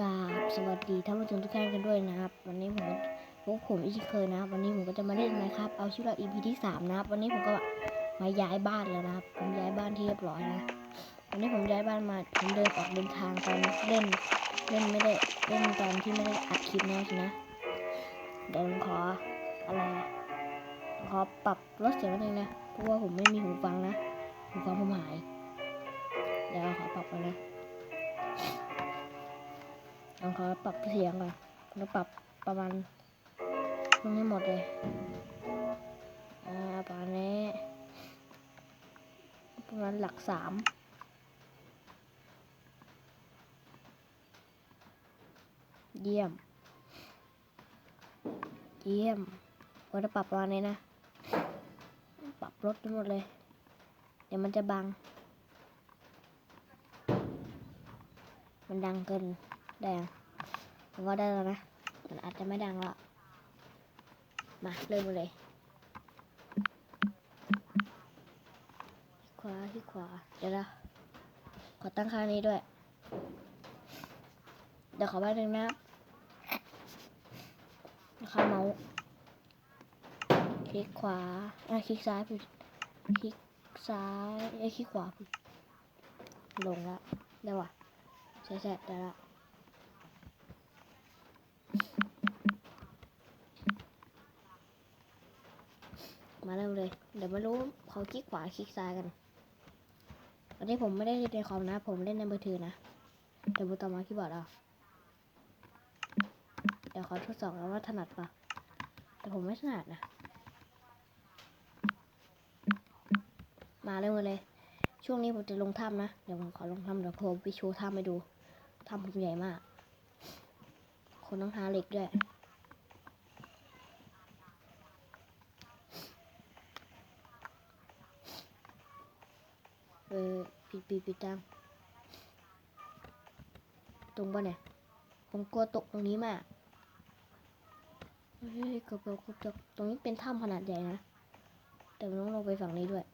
กราบสวัสดีท่านผู้ชมทุกท่านกันด้วยนะครับ วันนี้ผมพวกผมอีกเคยนะครับ วันนี้ผมก็จะมาเล่นนะครับเอาชื่อเรา EP ที่สามนะครับ วันนี้ผมก็มาย้ายบ้านแล้วนะครับ ผมย้ายบ้านที่เรียบร้อยนะวันนี้ผมย้ายบ้านมาผมเดินออกเดินทางตอนเล่นเล่นไม่ได้เล่นตอนที่ไม่ได้อัดคลิปนะนะเดี๋ยวผมขออะไรขอปรับลดเสียงนิดนึงนะเพราะว่าผมไม่มีหูฟังนะหูฟังผมหายเดี๋ยวขอปรับก่อนนะ ลองขอปรับเสียงก่อนแล้วปรับประมาณตรงนี้หมดเลยอ่าประมาณนี้ ประมาณหลักสามเยี่ยม เยี่ยมว่าจะปรับประมาณนี้นะ ปรับลดไปหมดเลย เดี๋ยวมันจะบัง มันดังเกิน ได้ยังผมว่าได้แล้วนะมันอาจจะไม่ดังแล้วมาเริ่มเลยขวาที่ขวาเดี๋ยวนะขอตั้งค่านี้ด้วย เดี๋ยวขอแป๊บนึงนะค่าเมาส์คลิกขวาเอ้ยคลิกซ้ายผิดคลิกซ้ายเอ้คลิกขวาผิดลงแล้วได้ว่ะใช่ใช่ได้แล้ว มาเริ่มเลย เดี๋ยวมารู้เขาคลิกขวาคลิกซ้ายกันวันนี้ผมไม่ได้เล่นในคอมนะ ผมเล่นในมือถือนะ เดี๋ยวบูต่อมาคีย์บอร์ดเอาเดี๋ยวขอทดสอบแล้วว่าถนัดปะแต่ผมไม่ถนัดนะ มาเริ่มเลย ช่วงนี้ผมจะลงถ้ำนะ เดี๋ยวผมขอลงถ้ำเดี๋ยวผมไปโชว์ถ้ำให้ดู ถ้ำผมใหญ่มาก คนต้องหาเหล็กด้วย ออปิดปิดปิดตังตรงปะเนี่ย ผมกลัวตกตรงนี้มากเฮ้ยเกือบเกือบเกือบเกือบตรงนี้เป็นถ้ำขนาดใหญ่นะ แต่มันต้องลงไปฝั่งนี้ด้วย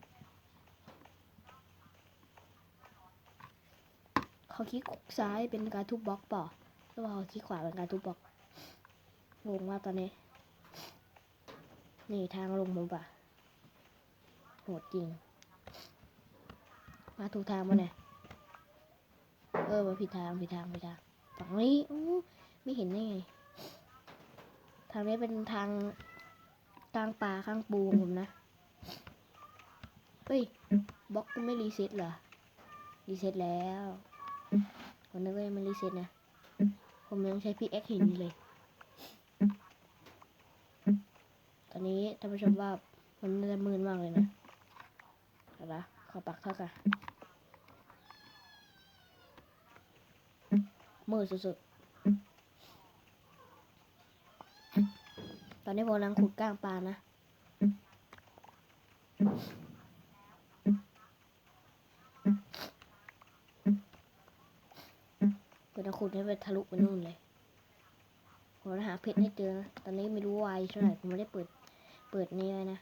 เขาคลิกซ้ายเป็นการทุบบล็อกป่าหรือว่าเขาคลิกขวาเป็นการทุบบล็อกงงมากตอนนี้ นี่ทางลงผมป่ะโหดจริง มาถูกทางมาเนี่ยเออมาผิดทางผิดทางผิดทางฝั่งนี้อู้ไม่เห็นได้ไงทางนี้เป็นทางกลางป่าข้างปูงผมนะ เฮ้ยบล็อกไม่รีเซ็ตเหรอ รีเซ็ตแล้วผมนึกว่ายังไม่รีเซ็ตนะ ผมยังใช้พีเอ็กหินเลย ตอนนี้ท่านผู้ชมว่ามันจะมืนมากเลยนะเอาละ ขอปักเท่ากันมืดสุดๆ ตอนนี้ผมกำลังขุดก้างปลานะเปิดขุดให้ไปทะลุไปนู่นเลย ผมจะหาเพชรให้เจอนะตอนนี้ไม่รู้วายเท่าไหร่ ผมไม่ได้เปิด เปิดนี่ไว้นะ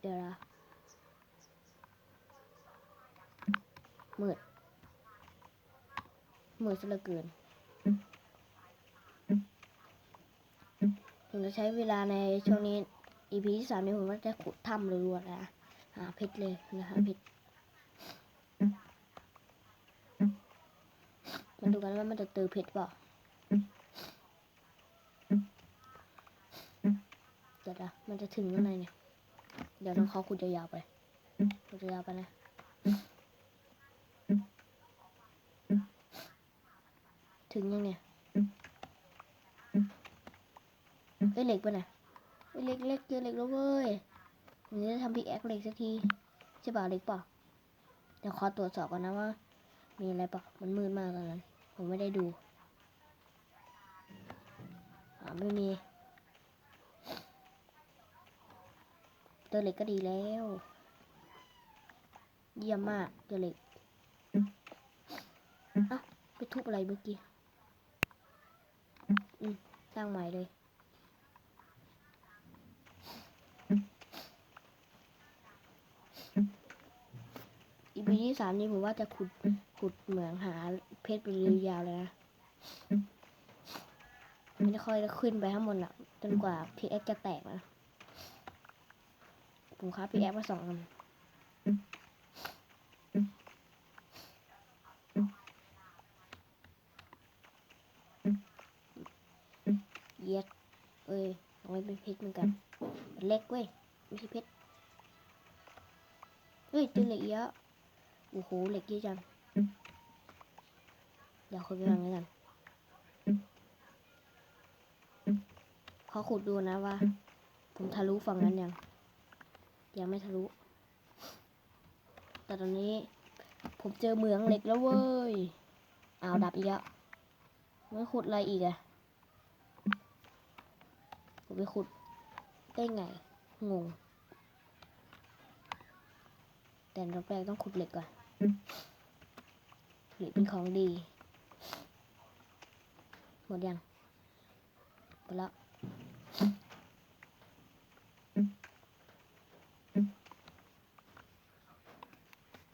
เดี๋ยวนะมืดมืดซะเหลือเกินผมจะใช้เวลาในช่วงนี้ EP ที่สามนี้ผมก็จะขุดถ้ำรัวๆนะหาเพชรเลยนะหาเพชรมาดูกันว่ามันจะเจอเพชรเปล่า เดี๋ยวนะมันจะถึงข้างในเนี่ย เดี๋ยวต้องเขาขุดยาวๆไปขุดยาวๆไปนะถึงยังเนี่ยเอ้ยเหล็กปะเนี่ยเอ้ยเหล็กเล็กเจอเหล็กแล้วเว้ยผมจะทำพิกแอคเหล็กสักทีใช่เปล่าเหล็กเปล่าเดี๋ยวขอตรวจสอบก่อนนะว่า มีอะไรเปล่ามันมืดมากตอนนั้น ผมไม่ได้ดู อ่าไม่มี เจอเล็กก็ดีแล้ว เยี่ยมมากเจอเล็กอะไปทุบอะไรเมื่อกี้ อืมตั้งใหม่เลย อีพีที่สามนี้ผมว่าจะขุด ขุดเหมืองหาเพชรเป็นรือยาวเลยนะ มันจะค่อยขึ้นไปข้างบนอะ จนกว่าพีเอ็กจะแตกนะ ผมค้าพีเอ็กมาสองอันเย็ดเอ้ยเอาไว้เป็นเพชรเหมือนกันเล็กเว้ย ไม่ใช่เพชร เฮ้ยเจอเหล็กเยอะ โอ้โห เหล็กเยอะจัง เดี๋ยวคุยไปก่อนแล้วกันขอขุดดูนะว่า ผมทะลุฝั่งนั้นยัง ยังไม่ทะลุ แต่ตอนนี้ ผมเจอเหมืองเหล็กแล้วเว้ยอ้าวดับอีกแล้วไม่ขุดอะไรอีกอะผมไปขุดได้ไง งง แต่รอบแรกต้องขุดเหล็กก่อนเหล็กเป็นของดี หมดยัง หมดแล้ว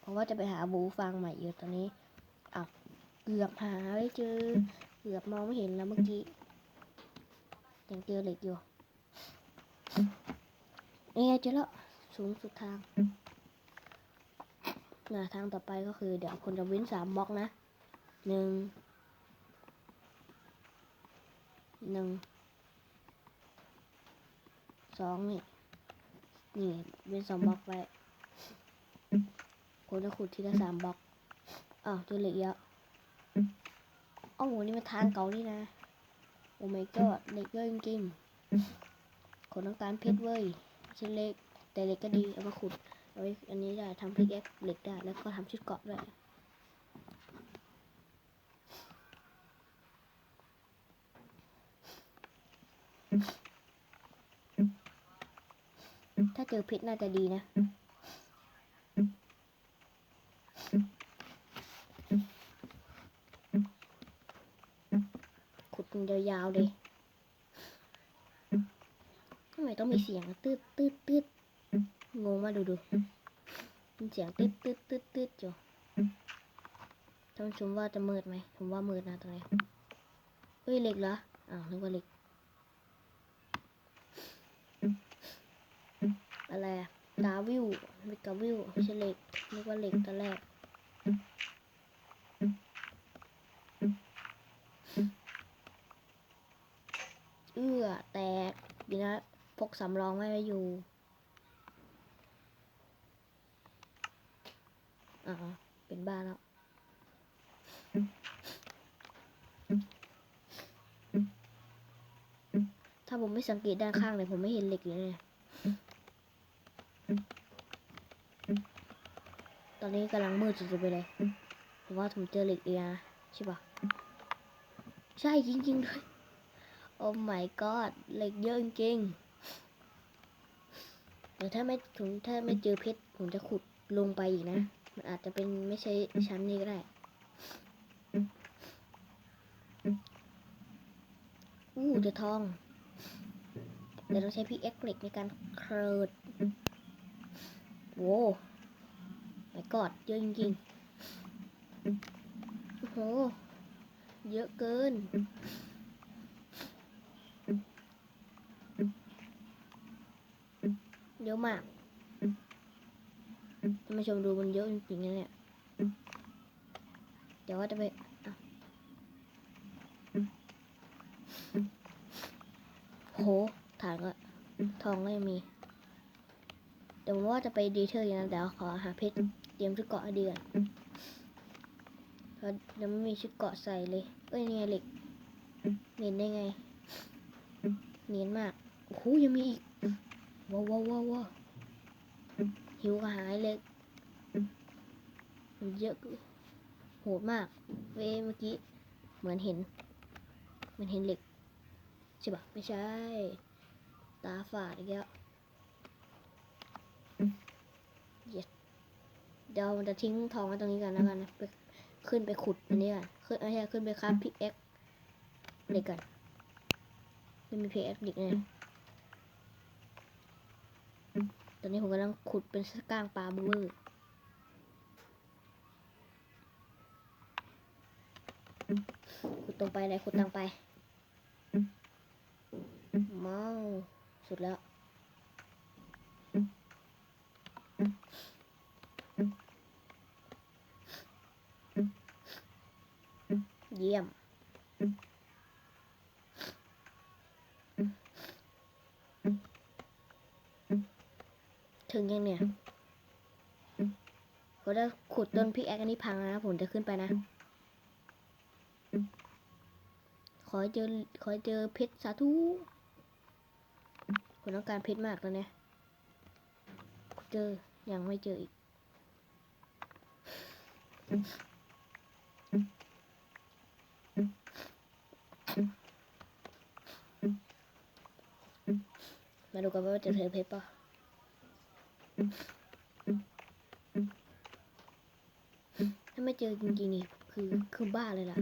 เพราะว่าจะไปหาบูฟังใหม่อยู่ตอนนี้อ้าวเกือบหาไม่เจอเกือบมองไม่เห็นแล้วเมื่อกี้ยังเจอเหล็กอยู่นี่ไงเจอแล้วสูงสุดทางนะทางต่อไปก็คือ เดี๋ยวคนจะเว้นสามบล็อกนะหนึ่งหนึ่งสองนี่นี่เว้นสองบล็อกไว้ คนจะขุดทีละสามบล็อกอ้าวเจอเหล็กเยอะอ้าวโหนี่มันทางเก่านี่นะ โอ้ my god เหล็กเยอะจริงๆคนต้องการเพชรเว้ยชิ้นเล็ก แต่เหล็กก็ดี เอามาขุด เอาไว้อันนี้ได้ทำพลิกแอคเหล็กได้ แล้วก็ทำชุดเกาะด้วยถ้าเจอเพชรน่าจะดีนะันยาวๆเลยทำไมต้องมีเสียงตืดตืดตืดงงมาดูดูมันเสียงตืดตืดตืดตืดอยู่ท่านชมว่าจะมืดไหมผมว่ามืดนะตรงนี้เฮ้ยเหล็กเหรออ้าวนึกว่าเหล็ก อะไรอะกาวิวไม่กาวิวไม่ใช่เหล็กนึกว่าเหล็กตอนแรก เอื้อแตกดีนะพกสำรองไว้ไว้อยู่อ๋อเป็นบ้านแล้วถ้าผมไม่สังเกตด้านข้างเลยผมไม่เห็นเหล็กเลยเนี่ยตอนนี้กำลังมืดสุดๆไปเลยผมว่าผมเจอเหล็กเอียใช่ปะใช่จริงๆด้วย โอ้ my god เหล็กเยอะจริงๆแต่ถ้าไม่ถึงถ้าไม่เจอเพชรผมจะขุดลงไปอีกนะ มันอาจจะเป็นไม่ใช่ชั้นนี้ก็ได้อู้เจะทองแต่ต้องใช้พีเอ็กเหล็กในการเคริดโว้ไม่กอดเยอะจริงๆโอ้โห เยอะเกิน เยอะมากท่านผู้ชมดูมันเยอะจริงๆนะเนี่ยเดี๋ยวว่าจะไปะโหฐานก็ทองก็ยังมี เดี๋ยวว่าจะไปดีเทอร์อย่างนั้นเดี๋ยวขอหาเพชรเตรียมชุดเกาะให้ดีก่อนเพราะยังไม่มีชุดเกาะใส่เลยเอ้ยนี่ไงเหล็กเนียนได้ไงเนียนมากโอ้โหยังมีอีก ว้าวว้าวว้าวหิวกระหายเลยมันเยอะโหดมาก เว้เมื่อกี้ เหมือนเห็นเหมันเห็นเหล็ก ใช่ปะไม่ใช่ ตาฝาดอีกแล้วเดี๋ยวมันจะทิ้งทองไว้ตรงนี้กันแล้วกันนะไปขึ้นไปขุดอันนี้ก่อนขึ้นไม่ใช่ขึ้นไปคราฟพิกเอ็กเหล็กกันไม่มีพิกเอ็กเหล็กเนี่ย ตอนนี้ผมกำลังขุดเป็นสก้างปลาบูเบอร์ขุดตรงไปเลยขุดตรงไปเมาสุดแล้วเยี่ยม ถึงยังเนี่ยผมจะขุดต้นพิกแอคอันนี้พังแล้วนะผมจะขึ้นไปนะ ขอให้เจอขอให้เจอเพชรสาธุผมต้องการเพชรมากตอนเนี้ยเจอยังไม่เจออีกมาดูกันว่าจะเจอเพชรป่ะ ถ้าไม่เจอจริงๆนี่คือคือบ้าเลยล่ะ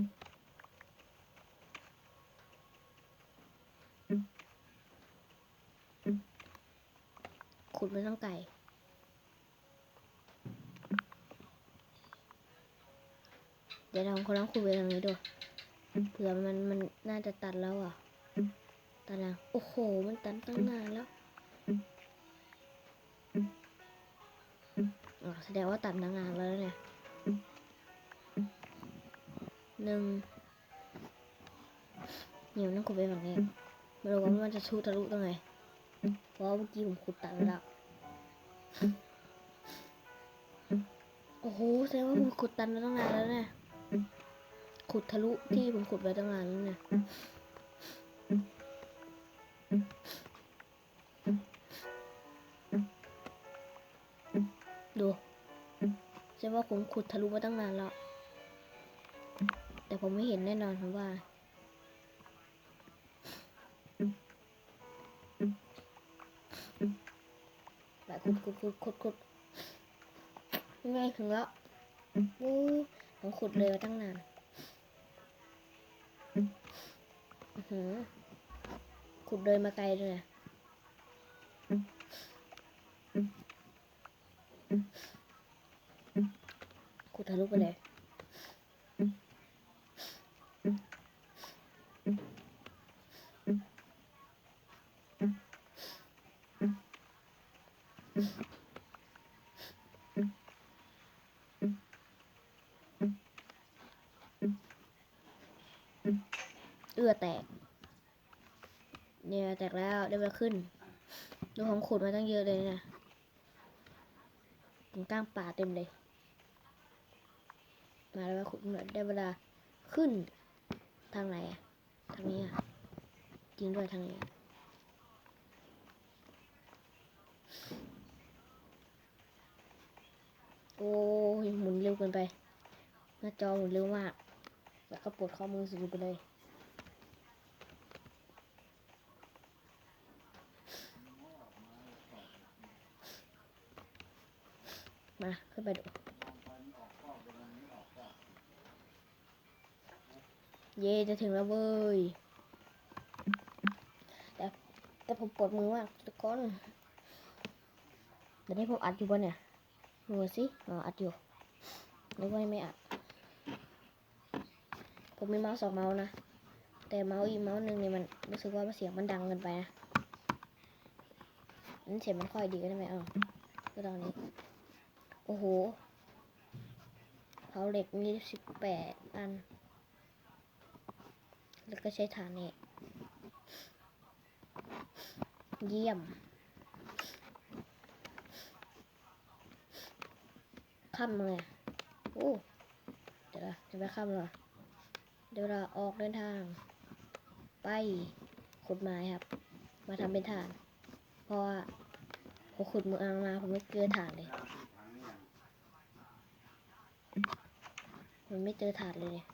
ขุดไม่ต้องไก่เดี๋ยวเราคนลองขุดไปทางนี้ดูเผื่อมันมันน่าจะตัดแล้วอะ ตัดแล้ว โอ้โห มันตัดตั้งนานแล้ว แสดงว่าตัดตั้งานแล้วเนี่ยหนึ่งเนี่ยมันต้องขุดไปฝั่งนี้ไม่รู้ว่ามันจะชูทะลุตรงไหนเพราะเมื่อกี้ผมขุดตัดไปแล้ว โอ้โหแสดงว่าผมขุดตันมาตั้งนานแล้วเนี่ย ขุดทะลุที่ผมขุดไว้ตั้งนานแล้วเนี่ยดู แสดงว่าผมขุดทะลุมาตั้งนานแล้ว แต่ผมไม่เห็นแน่นอนผมว่า แบบขุดขุดขุดขุดขุดง่ายถึงแล้วอู้ผมขุดเลยมาตั้งนานอื้อหือขุดเลยมาไกลเลยอะ ขุดทะลุไปเลยเอื้อแตก เนี่ยแตกแล้วได้เวลาขึ้น ดูของขุดมาตั้งเยอะเลยนี่ยถึงกลางป่าเต็มเลย มาแล้วว่าขุดได้เวลาขึ้นทางไหนอะทางนี้อะจริงด้วยทางนี้โอ้ยหมุนเร็วเกินไป หน้าจอหมุนเร็วมาก แล้วก็ปวดข้อมือสุดไปเลยมาขึ้นไปดู เย่จะถึงแล้วเว้ย แต่แต่ผมปวดมือมากทุกคนเดี๋ยวนี้ผมอัดอยู่บนเนี่ยดูสิอ๋ออัดอยู่นึกว่าไม่อัด ผมมีเมาส์สองเมาส์นะ แต่เมาส์อีกเมาส์หนึ่งเนี่ยมันรู้สึกว่าเสียงมันดังเกินไปนะนั้นเสียงมันค่อยดีก็ได้ไหมอ้าก็ตอนนี้ โอ้โหเผาเหล็กมีสิบแปดอัน แล้วก็ใช้ฐานนี่เยี่ยมค่ำเลยอะโอ้เดี๋ยวนะจะไปค่ำเหรอเดี๋ยวเราออกเดินทาง ไปขุดไม้ครับ มาทำเป็นฐาน เพราะว่าผมขุดมืออังมาผมไม่เจอฐานเลยผมไม่เจอฐานเลยเนี่ย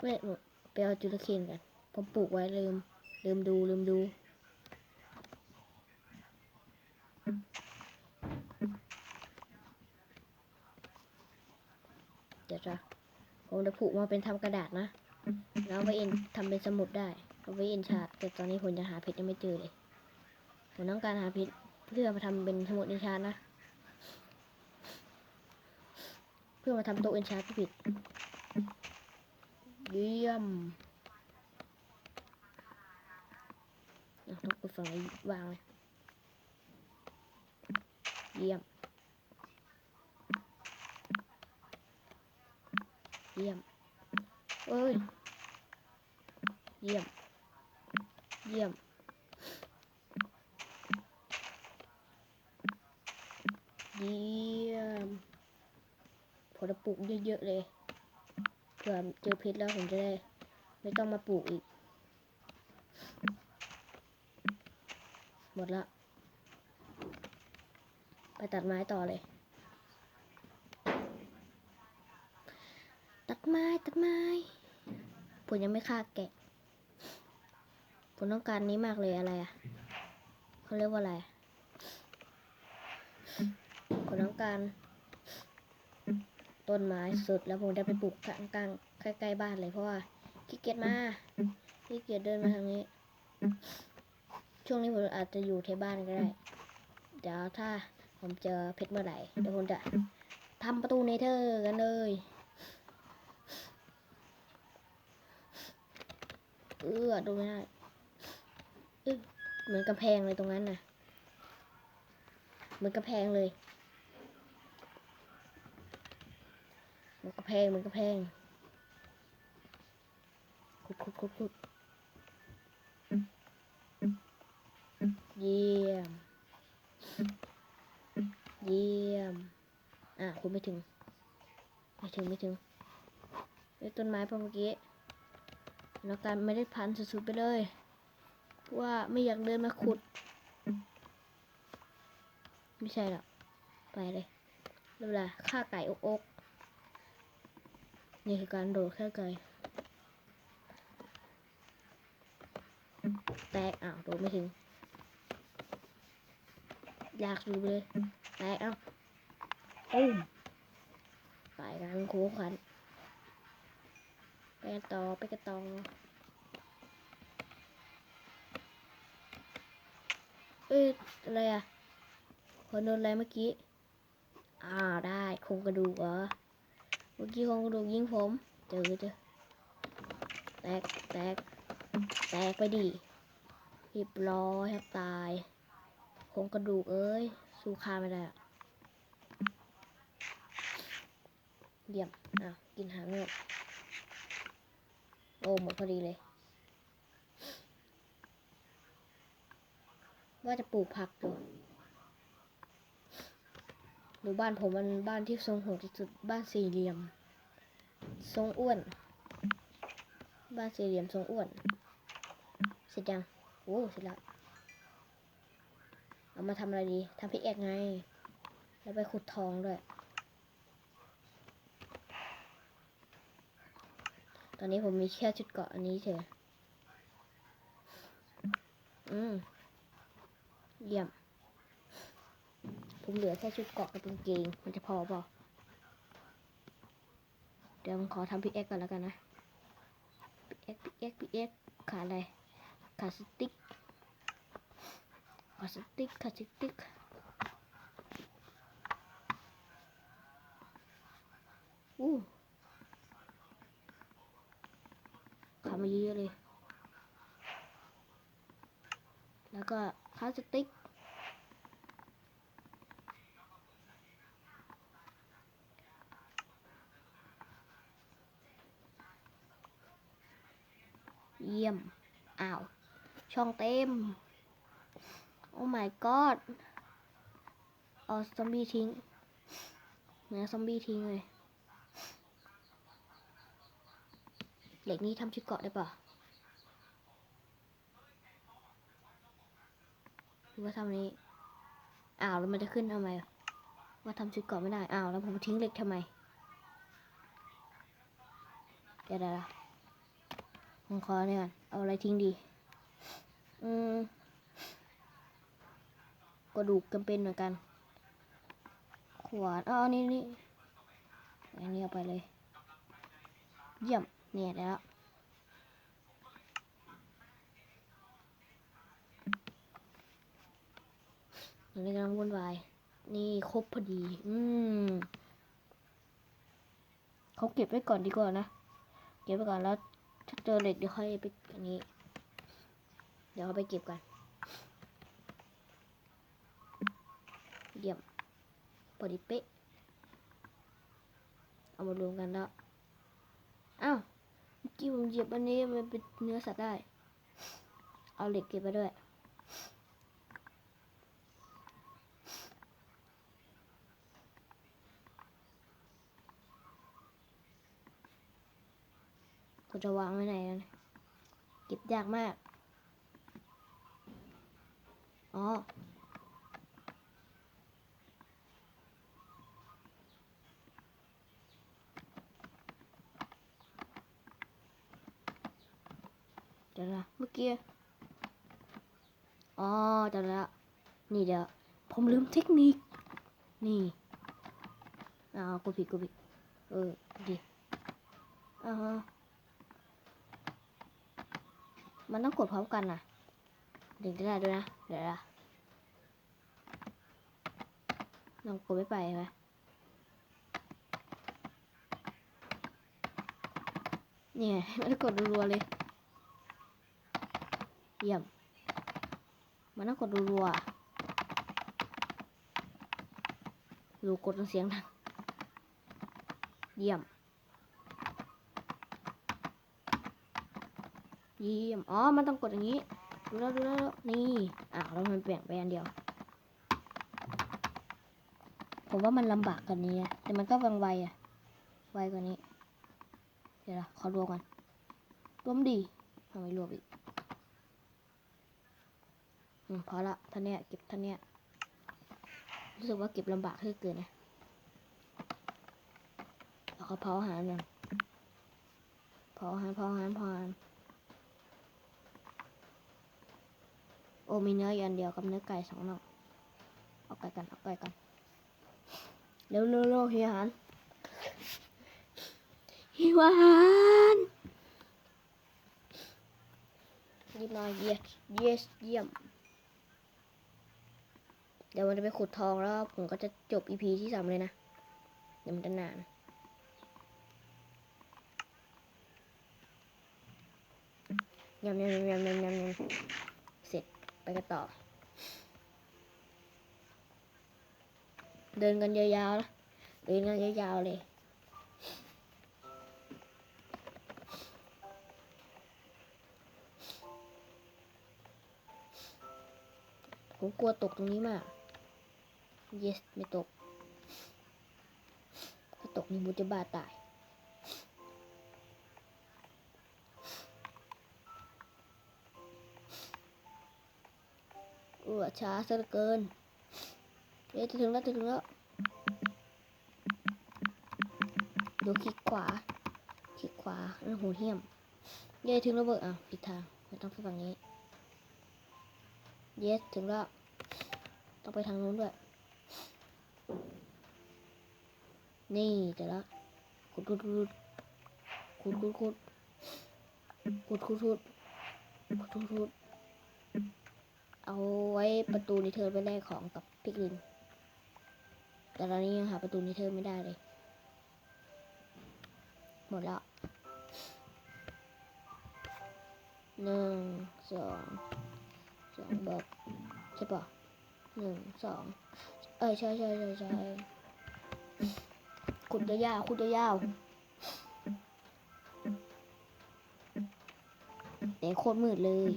เว้ย ไปเอาจุลเคนกันผมปลูกไว้ลืมลืมดูลืมดูเดี๋ยวจะผมจะผูกมาเป็นทำกระดาษนะแล้วไว้เอ็นทำเป็นสมุดได้เอาไว้เอ็นชาร์ดแต่ตอนนี้ผมจะหาเพชรยังไม่เจอเลยผมต้องการหาเพชรเพื่อมาทำเป็นสมุดเอ็นชาร์ดนะ เพื่อมาทำโต๊ะเอ็นชาร์ดที่ผิด เยี่ยมเอาต้องไปฝั่งวางเลยเยี่ยม เยี่ยมเอ้ย เยี่ยม เยี่ยม เยี่ยมผมจะปลูกเยอะๆเลย เผื่อเจอเพชรแล้วผมจะได้ ไม่ต้องมาปลูกอีก หมดละ ไปตัดไม้ต่อเลย ตัดไม้ตัดไม้ ผมยังไม่ฆ่าแกะ ผมต้องการนี้มากเลยอะไรอะเขาเรียกว่าอะไร ผมต้องการ ต้นไม้สุดแล้วผมจะไปปลูกกลางกลางๆใกล้ๆบ้านเลยเพราะว่าขี้เกียจมาขี้เกียจเดินมาทางนี้ ช่วงนี้ผมอาจจะอยู่ที่บ้านก็ได้ เดี๋ยวถ้าผมเจอเพชรเมื่อไหร่เดี๋ยวผมจะทำประตูเนเธอร์กันเลยเออดูไม่ได้เอ้ยเหมือนกำแพงเลยตรงนั้นน่ะ เหมือนกำแพงเลย เห มือนกำแพงมือนกำแพงขุดขุดขุดขุดเยี่ยม เยี่ยม อะคุณไม่ถึง ไม่ถึงไม่ถึงไอ้ต้นไม้พอเมื่อกี้แล้วการไม่ได้พันสุดๆไปเลยเพราะว่าไม่อยากเดินมาขุด ไม่ใช่หรอก ไปเลยเวลาฆ่าไก่อกอก นี่คือการโดดฆ่าไก่แตกอ้าวโดดไม่ถึง อยากดูเลย แตกเอ้าปุ้มไปกันโค้งขันไปกันต่อไปกันต่อเอ้ยอะไรอะคนโดนอะไรเมื่อกี้ อ้าวได้โครงกระดูกเหรอเมื่อกี้โคงกระดูกยิงผมเจอเจอแตกแตกแตกไปดิเรียบร้อยครับตายโครงกระดูกเอ้ย สู้คาไม่ได้อะเยี่ยมอ้าวกินหางเงือกโอ้หมดพอดีเลย ว่าจะปลูกผักอ ยู่หรือบ้านผมมันบ้านที่ทรงโหดที่สุดบ้านสี่เหลี่ยม ทรงอ้วน บ้านสี่เหลี่ยมทรงอ้วน เสร็จยังโอ้เสร็จแล้วเอามาทำอะไรดีทำพิกแอกไง แล้วไปขุดทองด้วย ตอนนี้ผมมีแค่ชุดเกาะอันนี้เฉยอืมเยี่ยม ผมเหลือแค่ชุดเกาะกับกางเกง มันจะพอเปล่าเดี๋ยวผมขอทำพิกแอกก่อนแล้วกันนะพิกแอกพิกแอกพิกแอกขาอะไร ขาสติ๊ก ขาสติ๊ก ขาสติ๊กอู้ขามาเยอะเลย แล้วก็พลาสติก เยี่ยม อ้าว ช่องเต็ม โอ้ my god เอาซอมบี้ทิ้งเนื้อซอมบี้ทิ้งเลย เหล็กนี้ทำชุดเกาะได้ปะหรือว่าทำนี้ อ้าว แล้วมันจะขึ้นทำไม ว่าทำชุดเกาะไม่ได้ อ้าว แล้วผมทิ้งเหล็กทำไม เดี๋ยวเดี๋ยวเดี๋ยว ผมขอเนี่ยก่อนเอาอะไรทิ้งดี อืมกระดูกจำเป็นเหมือนกัน ขวานอ๋อนี่นี่อันนี้เอาไปเลย เยี่ยม เนี่ยได้แล้วตอนนี้กำลังวุ่นวาย นี่ครบพอดี อืมเขาเก็บไว้ก่อนดีกว่านะ เก็บไปก่อนแล้ว ถ้าเจอเหล็กเดี๋ยวค่อยไปอันนี้ เดี๋ยวเอาไปเก็บกันเยี่ยมพอดีเป๊ะ เอามารวมกันแล้ว อ้าวเมื่อกี้ผมเหยียบอันนี้มันเป็นเนื้อสัตว์ได้ เอาเหล็กเก็บไปด้วย ผมจะวางไว้ไหนกันยเก็บยากมาก อ๋อ เดี๋ยวนะเมื่อกี้ อ๋อจำได้ละนี่เดี๋ยว ผมลืมเทคนิค นี่อ้าวกูผิดกูผิดเออ ดีอ่าฮะ มันต้องกดพร้อมกันนะถึงจะได้ด้วยนะ เดี๋ยวนะลองกดไม่ไปไหมนี่ไม่ได้กดรัวๆเลย เยี่ยม มันต้องกดรัวๆดูกดเสียงดังเยี่ยม เยี่ยมอ๋อ มันต้องกดอย่างนี้ ดูแล้วดูแล้วนี่อะแล้วมันแบ่งไปอันเดียว ผมว่ามันลำบากกว่านี้นะแต่มันก็วังไวอะไวกว่านี้ เดี๋ยวนะขอรวมกันรวมดีทำไมรวมอีกอืมพอละท่านเนี้ยเก็บท่านเนี้ยรู้สึกว่าเก็บลำบากเหลือเกินนะแล้วก็เผาอาหารมันเผาอาหารเผาอาหารเผาอาหาร โอ้มีเนื้ออยู่อันเดียวกับเนื้อไก่สองน่องเอาไก่กันเอาไก่กันเร็วเร็วเร็วหิวอาหารหิวอาหารรีบหน่ย yes yes เยี่ยม เดี๋ยวมันจะไปขุดทองแล้วผมก็จะจบ EP ที่สามเลยนะ เดี๋ยวมันจะนานยำยำยำยำยำยำ กันต่อ เดินกันยาวๆนะเดินกันยาวๆเลยผมกลัวตกตรงนี้มาก yes ไม่ตก ถ้าตกนี่มูจะบ้าตาย เออช้าซะเหลือเกินเอ๊ะจะถึงแล้วจะถึงแล้วดูคลิกขวาคลิกขวาแล้วหูเหี้ยมเย้ถึงแล้วเบอร์อะผิดทางไม่ต้องไปฝั่งนี้ เยสถึงแล้ว ต้องไปทางนู้นด้วย นี่เดี๋ยวละขุดขุดขุดขุดขุดขุดขุดขุดขุดขุดขุดขุด เอาไว้ประตูนิเทอร์ไปแลกของกับพิกลิน แต่ตอนนี้ยังหาประตูนิเทอร์ไม่ได้เลย หมดแล้วหนึ่งสองสองบอกใช่ปะหนึ่งสองเอ้ยใช่ใช่ใช่ใช่ขุดยาวๆขุดยาวๆแต่โคตรมืดเลย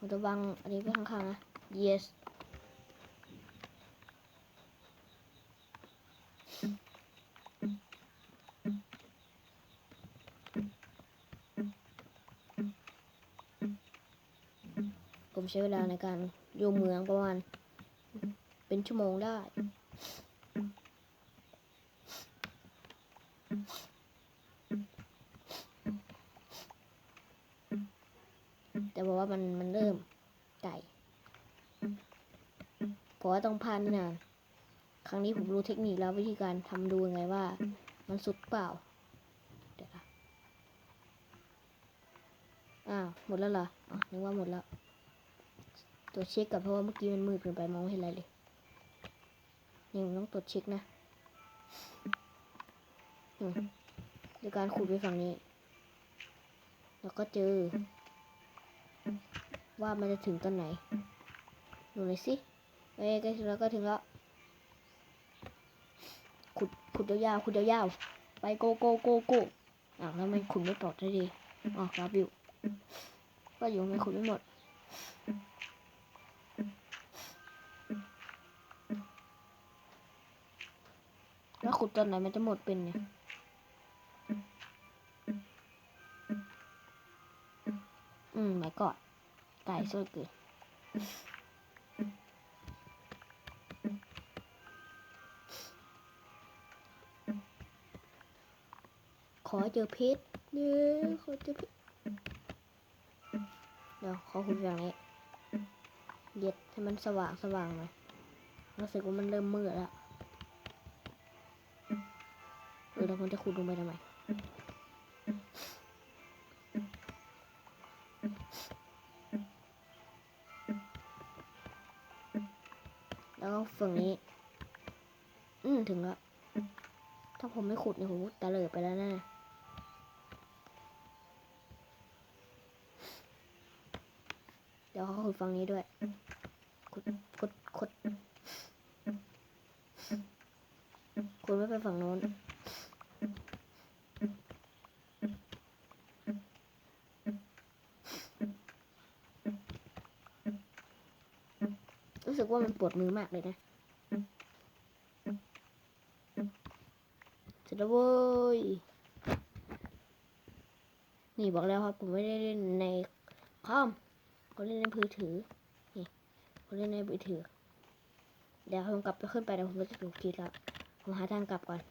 ผม จะวางอันนี้ไว้ข้างๆนะ yes ผมใช้เวลาในการอยู่เมืองประมาณเป็นชั่วโมงได้ แต่บอก ว่ามันมันเริ่มไก่เพราะว่าต้องพันนานครั้งนี้ผมรู้เทคนิคแล้ววิธีการทำดูยังไงว่า มันสุดเปล่าเดี๋ยวนะอ้าวหมดแล้วเหรออ๋อนึกว่าหมดแล้วตัวจเช็คกับเพราะว่าเมื่อกี้มันมืดเกินไปมองไม่เห็นอะไรเลยนี่ผมต้องตรวจเช็คนะโดยการขุดไปฝั่งนี้ แล้วก็เจอ ว่ามันจะถึงตอนไหน ดูหน่อยสิเอ้ยใกล้ถึงแล้วก็ถึงแล้ว ขุด ขุดยาวๆ ขุดยาวๆ ไปโกโกโกโกอ้าวแล้วมันขุดไม่ปลอดได้ดีอ๋อครับอยู่ก็อยู่ไม่ขุดไม่หมดแล้วขุดตอนไหนมันจะหมดเป็นเนี่ยอืมไม่กอด ไก่สดเกินขอเจอเพชรเนี่ยขอเจอเพชรเดี๋ยวขอคุณอย่างนี้เย็ดให้มันสว่างสว่างหน่อยรู้สึกว่ามันเริ่มมืดแล้วเออแล้วมันจะขุดลงไปทำไม แล้วก็ฝั่งนี้ อืมถึงแล้ว ถ้าผมไม่ขุดเนี่ยโหตะเลิดไปแล้วแน่เดี๋ยวเขาขุดฝั่งนี้ด้วย ขุด ขุด ขุด ขุดไม่ไปฝั่งโน้น รู้สึก ว่ามันปวดมือมากเลยนะเสร็จแล้วเว้ย นี่บอกแล้วครับผมไม่ได้เล่นในคอมผมเล่นในมือถือ นี่ผมเล่นในมือถือ เดี๋ยวผมกลับไปขึ้นไปเดี๋ยวผมจะถูกคิดแล้ว ผมหาทางกลับก่อน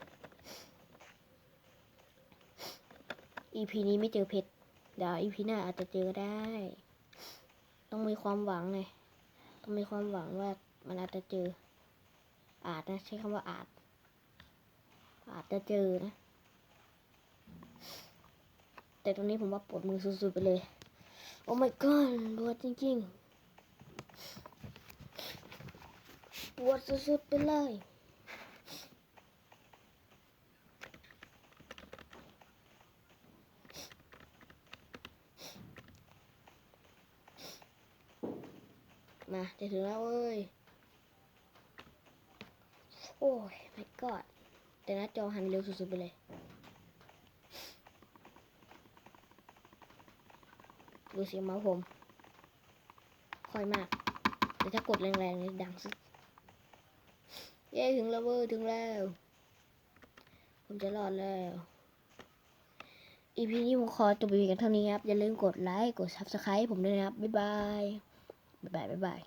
EP นี้ไม่เจอเพชร เดี๋ยว EP หน้าอาจจะเจอก็ได้ ต้องมีความหวังไง ก็มีความหวังว่ามันอาจจะเจอ อาจนะใช้คำว่าอาจ อาจจะเจอนะ แต่ตรงนี้ผมว่าปวดมือสุดๆไปเลย โอ้ my god ปวดจริงๆ ปวดสุดๆไปเลย มาจะถึงแล้วเว้ย โอ้ย my god แต่หน้าจอหันเร็วสุดๆไปเลย ดูเสียงเมาส์ผมค่อยมาก แต่ถ้ากดแรงๆนี่ดังสุดเย้ถึงแล้วเว้ยถึงแล้ว ผมจะรอดแล้ว EP นี้ผมขอจบไปเพียงเท่านี้ครับ อย่าลืมกดไลค์ กด Subscribe ผมด้วยนะครับ บ๊ายบาย Bye bye. Bye.